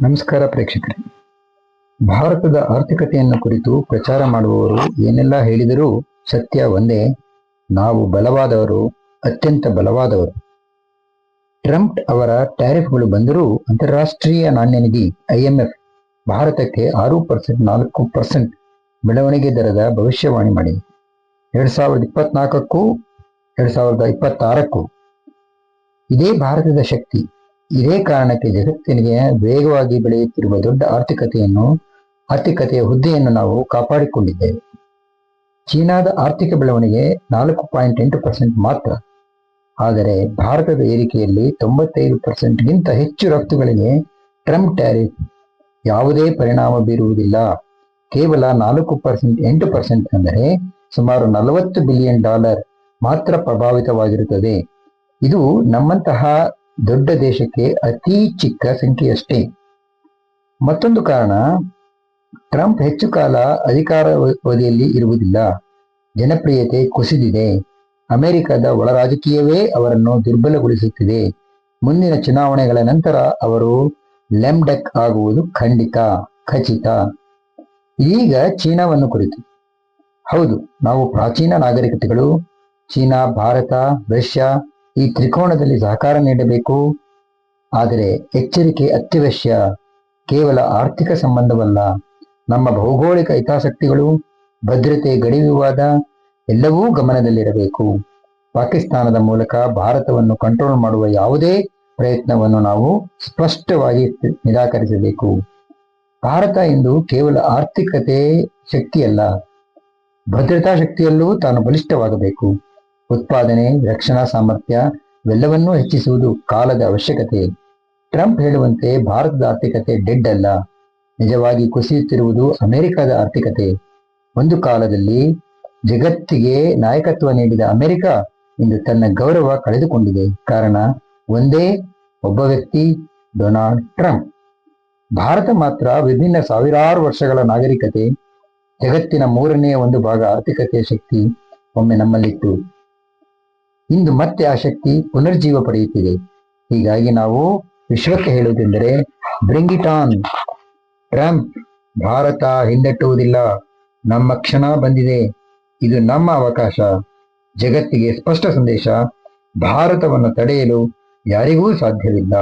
ನಮಸ್ಕಾರ ಪ್ರೇಕ್ಷಕರೇ. ಭಾರತದ ಆರ್ಥಿಕತೆಯನ್ನು ಕುರಿತು ಪ್ರಚಾರ ಮಾಡುವವರು ಏನೆಲ್ಲ ಹೇಳಿದರೂ ಸತ್ಯ ಒಂದೇ, ನಾವು ಬಲವಾದವರು, ಅತ್ಯಂತ ಬಲವಾದವರು. ಟ್ರಂಪ್ ಅವರ ಟ್ಯಾರಿಫ್ಗಳು ಬಂದರೂ ಅಂತಾರಾಷ್ಟ್ರೀಯ ನಾಣ್ಯ ನಿಧಿ ಐಎಂಎಫ್ ಭಾರತಕ್ಕೆ ಆರು ಪರ್ಸೆಂಟ್, ನಾಲ್ಕು ಪರ್ಸೆಂಟ್ ಬೆಳವಣಿಗೆ ದರದ ಭವಿಷ್ಯವಾಣಿ ಮಾಡಿದೆ. ಎರಡ್ ಸಾವಿರದ ಇಪ್ಪತ್ನಾಲ್ಕಕ್ಕೂ, ಎರಡ್ ಸಾವಿರದ ಇಪ್ಪತ್ತಾರಕ್ಕೂ ಇದೇ ಭಾರತದ ಶಕ್ತಿ ಇದೇ ಕಾರಣಕ್ಕೆ ಜಗತ್ತಿನಿಗೆ ವೇಗವಾಗಿ ಬೆಳೆಯುತ್ತಿರುವ ದೊಡ್ಡ ಆರ್ಥಿಕತೆಯನ್ನು, ಆರ್ಥಿಕತೆಯ ಹುದ್ದೆಯನ್ನು ನಾವು ಕಾಪಾಡಿಕೊಂಡಿದ್ದೇವೆ. ಚೀನಾದ ಆರ್ಥಿಕ ಬೆಳವಣಿಗೆ ನಾಲ್ಕು ಪಾಯಿಂಟ್ ಎಂಟು ಪರ್ಸೆಂಟ್ ಮಾತ್ರ. ಆದರೆ ಭಾರತದ ಏರಿಕೆಯಲ್ಲಿ ತೊಂಬತ್ತೈದು ಪರ್ಸೆಂಟ್ಗಿಂತ ಹೆಚ್ಚು ರಫ್ತುಗಳಿಗೆ ಟ್ರಂಪ್ ಟ್ಯಾರಿಫ್ ಯಾವುದೇ ಪರಿಣಾಮ ಬೀರುವುದಿಲ್ಲ. ಕೇವಲ ನಾಲ್ಕು ಪರ್ಸೆಂಟ್ ಎಂಟು ಪರ್ಸೆಂಟ್ ಅಂದರೆ ಸುಮಾರು ನಲವತ್ತು ಬಿಲಿಯನ್ ಡಾಲರ್ ಮಾತ್ರ ಪ್ರಭಾವಿತವಾಗಿರುತ್ತದೆ. ಇದು ನಮ್ಮಂತಹ ದೊಡ್ಡ ದೇಶಕ್ಕೆ ಅತಿ ಚಿಕ್ಕ ಸಂಖ್ಯೆಯಷ್ಟೇ ಮತ್ತೊಂದು ಕಾರಣ, ಟ್ರಂಪ್ ಹೆಚ್ಚು ಕಾಲ ಅಧಿಕಾರಾವಧಿಯಲ್ಲಿ ಇರುವುದಿಲ್ಲ. ಜನಪ್ರಿಯತೆ ಕುಸಿದಿದೆ. ಅಮೆರಿಕದ ಒಳ ರಾಜಕೀಯವೇ ಅವರನ್ನು ದುರ್ಬಲಗೊಳಿಸುತ್ತಿದೆ. ಮುಂದಿನ ಚುನಾವಣೆಗಳ ನಂತರ ಅವರು ಲೆಮ್ಡೆಕ್ ಆಗುವುದು ಖಂಡಿತ, ಖಚಿತ. ಈಗ ಚೀನಾವನ್ನು ಕುರಿತು. ಹೌದು, ನಾವು ಪ್ರಾಚೀನ ನಾಗರಿಕತೆಗಳು, ಚೀನಾ, ಭಾರತ, ರಷ್ಯಾ ಈ ತ್ರಿಕೋಣದಲ್ಲಿ ಸಹಕಾರ ನೀಡಬೇಕು. ಆದರೆ ಎಚ್ಚರಿಕೆ ಅತ್ಯವಶ್ಯ. ಕೇವಲ ಆರ್ಥಿಕ ಸಂಬಂಧವಲ್ಲ, ನಮ್ಮ ಭೌಗೋಳಿಕ ಹಿತಾಸಕ್ತಿಗಳು, ಭದ್ರತೆ, ಗಡಿ ವಿವಾದ ಎಲ್ಲವೂ ಗಮನದಲ್ಲಿರಬೇಕು. ಪಾಕಿಸ್ತಾನದ ಮೂಲಕ ಭಾರತವನ್ನು ಕಂಟ್ರೋಲ್ ಮಾಡುವ ಯಾವುದೇ ಪ್ರಯತ್ನವನ್ನು ನಾವು ಸ್ಪಷ್ಟವಾಗಿ ನಿರಾಕರಿಸಬೇಕು. ಭಾರತ ಇಂದು ಕೇವಲ ಆರ್ಥಿಕತೆ ಶಕ್ತಿಯಲ್ಲ, ಭದ್ರತಾ ಶಕ್ತಿಯಲ್ಲೂ ತಾನು ಬಲಿಷ್ಠವಾಗಬೇಕು. ಉತ್ಪಾದನೆ, ರಕ್ಷಣಾ ಸಾಮರ್ಥ್ಯ ಇವೆಲ್ಲವನ್ನೂ ಹೆಚ್ಚಿಸುವುದು ಕಾಲದ ಅವಶ್ಯಕತೆ. ಟ್ರಂಪ್ ಹೇಳುವಂತೆ ಭಾರತದ ಆರ್ಥಿಕತೆ ಡೆಡ್ ಅಲ್ಲ. ನಿಜವಾಗಿ ಕುಸಿಯುತ್ತಿರುವುದು ಅಮೆರಿಕದ ಆರ್ಥಿಕತೆ. ಒಂದು ಕಾಲದಲ್ಲಿ ಜಗತ್ತಿಗೆ ನಾಯಕತ್ವ ನೀಡಿದ ಅಮೆರಿಕ ಇಂದು ತನ್ನ ಗೌರವ ಕಳೆದುಕೊಂಡಿದೆ. ಕಾರಣ, ಒಂದೇ ಒಬ್ಬ ವ್ಯಕ್ತಿ, ಡೊನಾಲ್ಡ್ ಟ್ರಂಪ್. ಭಾರತ ಮಾತ್ರ ವಿಭಿನ್ನ ಸಾವಿರಾರು ವರ್ಷಗಳ ನಾಗರಿಕತೆ, ಜಗತ್ತಿನ ಮೂರನೆಯ ಒಂದು ಭಾಗ ಆರ್ಥಿಕತೆಯ ಶಕ್ತಿ ಒಮ್ಮೆ ನಮ್ಮಲ್ಲಿತ್ತು. ಇಂದು ಮತ್ತೆ ಆ ಶಕ್ತಿ ಪುನರ್ಜೀವ ಪಡೆಯುತ್ತಿದೆ. ಹೀಗಾಗಿ ನಾವು ವಿಶ್ವಕ್ಕೆ ಹೇಳುವುದೆಂದರೆ bring it on Trump Bharat ಹಿಂದೆಟ್ಟುವುದಿಲ್ಲ. ನಮ್ಮ ಕ್ಷಣ ಬಂದಿದೆ. ಇದು ನಮ್ಮ ಅವಕಾಶ. ಜಗತ್ತಿಗೆ ಸ್ಪಷ್ಟ ಸಂದೇಶ. ಭಾರತವನ್ನು ತಡೆಯಲು ಯಾರಿಗೂ ಸಾಧ್ಯವಿಲ್ಲ.